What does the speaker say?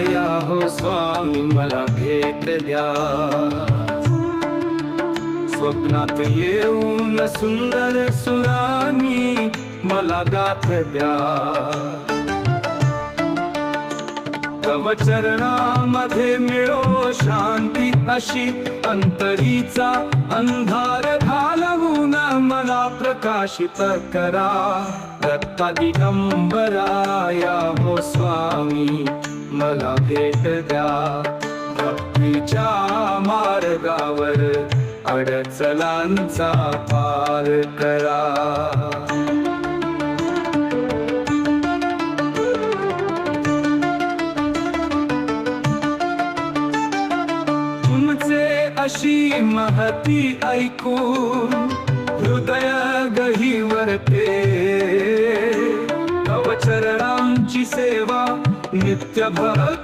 या हो स्वामी मला भेट द्या. स्वप्नात येऊन सुंदर सुरानी मला गाथ द्या. तव चरणामध्ये मिळो शांती अशी अंतरीचा अंधार मला प्रकाशित करा दत्तादिगंबराया हो स्वामी मला भेट द्या. भक्तीच्या मार्गावर अडचलांचा पार करा. तुमचे अशी महती ऐकून हृदय गहीवरते. तव चरणांची सेवा नित्य भक्त